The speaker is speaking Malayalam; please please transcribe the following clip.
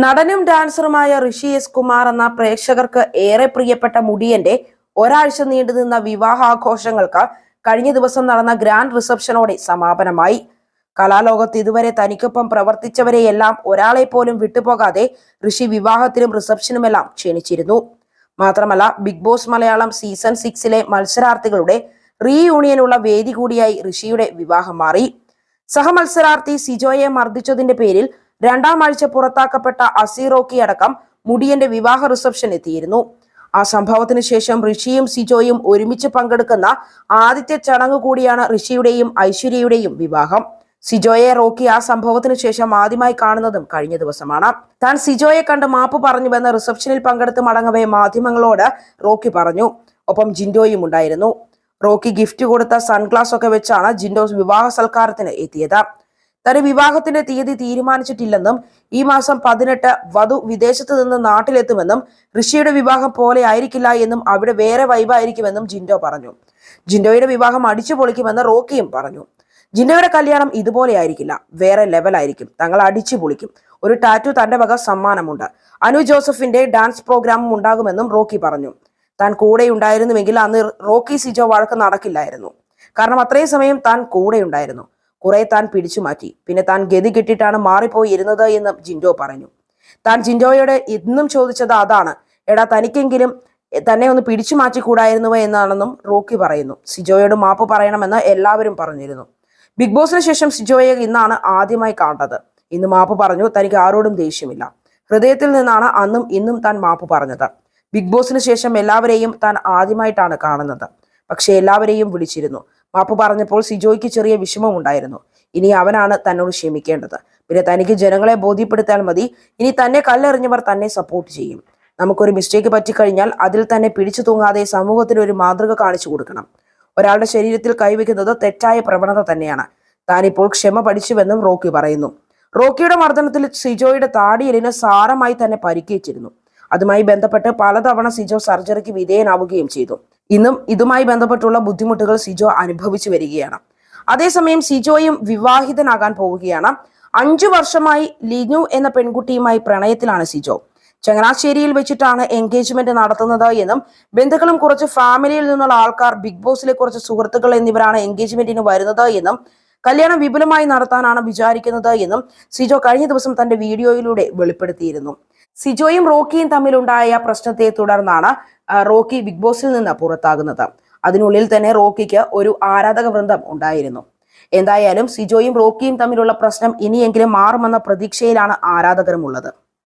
നടനും ഡാൻസറുമായ ഋഷി എസ് കുമാർ എന്ന പ്രേക്ഷകർക്ക് ഏറെ പ്രിയപ്പെട്ട മുടിയന്റെ ഒരാഴ്ച നീണ്ടുനിന്ന വിവാഹാഘോഷങ്ങൾക്ക് കഴിഞ്ഞ ദിവസം നടന്ന ഗ്രാൻഡ് റിസപ്ഷനോടെ സമാപനമായി. കലാലോകത്ത് ഇതുവരെ തനിക്കൊപ്പം പ്രവർത്തിച്ചവരെയെല്ലാം ഒരാളെ പോലും വിട്ടുപോകാതെ ഋഷി വിവാഹത്തിനും റിസപ്ഷനുമെല്ലാം ക്ഷണിച്ചിരുന്നു. മാത്രമല്ല ബിഗ് ബോസ് മലയാളം സീസൺ സിക്സിലെ മത്സരാർത്ഥികളുടെ റീയൂണിയനുള്ള വേദി കൂടിയായി ഋഷിയുടെ വിവാഹം മാറി. സഹമത്സരാർത്ഥി സിജോയെ മർദ്ദിച്ചതിന്റെ പേരിൽ രണ്ടാം ആഴ്ച പുറത്താക്കപ്പെട്ട അസീറോക്കി അടക്കം മുടിയന്റെ വിവാഹ റിസപ്ഷൻ എത്തിയിരുന്നു. ആ സംഭവത്തിന് ശേഷം ഋഷിയും സിജോയും ഒരുമിച്ച് പങ്കെടുക്കുന്ന ആദ്യത്തെ ചടങ്ങ് കൂടിയാണ് ഋഷിയുടെയും ഐശ്വര്യയുടെയും വിവാഹം. സിജോയെ റോക്കി ആ സംഭവത്തിന് ശേഷം ആദ്യമായി കാണുന്നതും കഴിഞ്ഞ ദിവസമാണ്. താൻ സിജോയെ കണ്ട് മാപ്പ് പറഞ്ഞുവെന്ന് റിസപ്ഷനിൽ പങ്കെടുത്ത് മടങ്ങവേ മാധ്യമങ്ങളോട് റോക്കി പറഞ്ഞു. ഒപ്പം ജിൻഡോയും ഉണ്ടായിരുന്നു. റോക്കി ഗിഫ്റ്റ് കൊടുത്ത സൺഗ്ലാസ് ഒക്കെ വെച്ചാണ് ജിൻഡോസ് വിവാഹ സൽക്കാരത്തിന് എത്തിയത്. തന്റെ വിവാഹത്തിന്റെ തീയതി തീരുമാനിച്ചിട്ടില്ലെന്നും ഈ മാസം പതിനെട്ട് വധു വിദേശത്ത് നിന്ന് നാട്ടിലെത്തുമെന്നും ഋഷിയുടെ വിവാഹം പോലെ ആയിരിക്കില്ല എന്നും അവിടെ വേറെ വൈബായിരിക്കുമെന്നും ജിൻഡോ പറഞ്ഞു. ജിൻഡോയുടെ വിവാഹം അടിച്ചു പൊളിക്കുമെന്ന് റോക്കിയും പറഞ്ഞു. ജിൻഡോയുടെ കല്യാണം ഇതുപോലെ ആയിരിക്കില്ല. വേറെ ലെവലായിരിക്കും തങ്ങൾ അടിച്ചു പൊളിക്കും. ഒരു ടാറ്റു തന്റെ വക സമ്മാനമുണ്ട്. അനു ജോസഫിന്റെ ഡാൻസ് പ്രോഗ്രാമും ഉണ്ടാകുമെന്നും റോക്കി പറഞ്ഞു. താൻ കൂടെ ഉണ്ടായിരുന്നുവെങ്കിൽ അന്ന് റോക്കി സിജോ വഴക്ക് നടക്കില്ലായിരുന്നു. കാരണം അത്രയും സമയം താൻ കൂടെ ഉണ്ടായിരുന്നു കുറെ താൻ പിടിച്ചു മാറ്റി. പിന്നെ താൻ ഗതി കിട്ടിയിട്ടാണ് മാറിപ്പോയി ഇരുന്നത് എന്ന് ജിൻഡോ പറഞ്ഞു. താൻ ജിൻഡോയോട് ഇന്നും ചോദിച്ചത് അതാണ്. എടാ തനിക്കെങ്കിലും തന്നെ ഒന്ന് പിടിച്ചു മാറ്റിക്കൂടായിരുന്നുവോ എന്നാണെന്നും റോക്കി പറയുന്നു. സിജോയോട് മാപ്പ് പറയണമെന്ന് എല്ലാവരും പറഞ്ഞിരുന്നു. ബിഗ് ബോസിന് ശേഷം സിജോയെ ഇന്നാണ് ആദ്യമായി കാണുന്നത്. ഇന്ന് മാപ്പ് പറഞ്ഞു തനിക്ക് ആരോടും ദേഷ്യമില്ല. ഹൃദയത്തിൽ നിന്നാണ് അന്നും ഇന്നും താൻ മാപ്പ് പറഞ്ഞത്. ബിഗ് ബോസിന് ശേഷം എല്ലാവരെയും താൻ ആദ്യമായിട്ടാണ് കാണുന്നത്. പക്ഷേ എല്ലാവരെയും വിളിച്ചിരുന്നു. മാപ്പ് പറഞ്ഞപ്പോൾ സിജോയ്ക്ക് ചെറിയ വിഷമം ഉണ്ടായിരുന്നു. ഇനി അവനാണ് തന്നോട് ക്ഷമിക്കേണ്ടത്. പിന്നെ തനിക്ക് ജനങ്ങളെ ബോധ്യപ്പെടുത്താൽ മതി. ഇനി തന്നെ കല്ലെറിഞ്ഞവർ തന്നെ സപ്പോർട്ട് ചെയ്യും. നമുക്കൊരു മിസ്റ്റേക്ക് പറ്റിക്കഴിഞ്ഞാൽ അതിൽ തന്നെ പിടിച്ചു തൂങ്ങാതെ സമൂഹത്തിന് ഒരു മാതൃക കാണിച്ചു കൊടുക്കണം. ഒരാളുടെ ശരീരത്തിൽ കൈവയ്ക്കുന്നത് തെറ്റായ പ്രവണത തന്നെയാണ്. താനിപ്പോൾ ക്ഷമ പഠിച്ചുവെന്നും റോക്കി പറയുന്നു. റോക്കിയുടെ മർദ്ദനത്തിൽ സിജോയുടെ താടിയലിന് സാരമായി തന്നെ പരിക്കേറ്റിരുന്നു. അതുമായി ബന്ധപ്പെട്ട് പലതവണ സിജോ സർജറിക്ക് വിധേയനാവുകയും ചെയ്തു. ഇന്നും ഇതുമായി ബന്ധപ്പെട്ടുള്ള ബുദ്ധിമുട്ടുകൾ സിജോ അനുഭവിച്ചു വരികയാണ്. അതേസമയം സിജോയും വിവാഹിതനാകാൻ പോവുകയാണ്. അഞ്ചു വർഷമായി ലിനു എന്ന പെൺകുട്ടിയുമായി പ്രണയത്തിലാണ് സിജോ. ചങ്ങനാശ്ശേരിയിൽ വെച്ചിട്ടാണ് എൻഗേജ്മെന്റ് നടത്തുന്നത് എന്നും ബന്ധുക്കളും കുറച്ച് ഫാമിലിയിൽ നിന്നുള്ള ആൾക്കാർ ബിഗ് ബോസിലെ കുറച്ച് സുഹൃത്തുക്കൾ എന്നിവരാണ് എൻഗേജ്മെന്റിന് വരുന്നത് എന്നും കല്യാണം വിപുലമായി നടത്താനാണ് വിചാരിക്കുന്നത് എന്നും സിജോ കഴിഞ്ഞ ദിവസം തന്റെ വീഡിയോയിലൂടെ വെളിപ്പെടുത്തിയിരുന്നു. സിജോയും റോക്കിയും തമ്മിലുണ്ടായ പ്രശ്നത്തെ തുടർന്നാണ് റോക്കി ബിഗ് ബോസിൽ നിന്ന് പുറത്താകുന്നത്. അതിനുള്ളിൽ തന്നെ റോക്കിക്ക് ഒരു ആരാധക വൃന്ദം ഉണ്ടായിരുന്നു. എന്തായാലും സിജോയും റോക്കിയും തമ്മിലുള്ള പ്രശ്നം ഇനിയെങ്കിലും മാറുമെന്ന പ്രതീക്ഷയിലാണ് ആരാധകരുമുള്ളത്.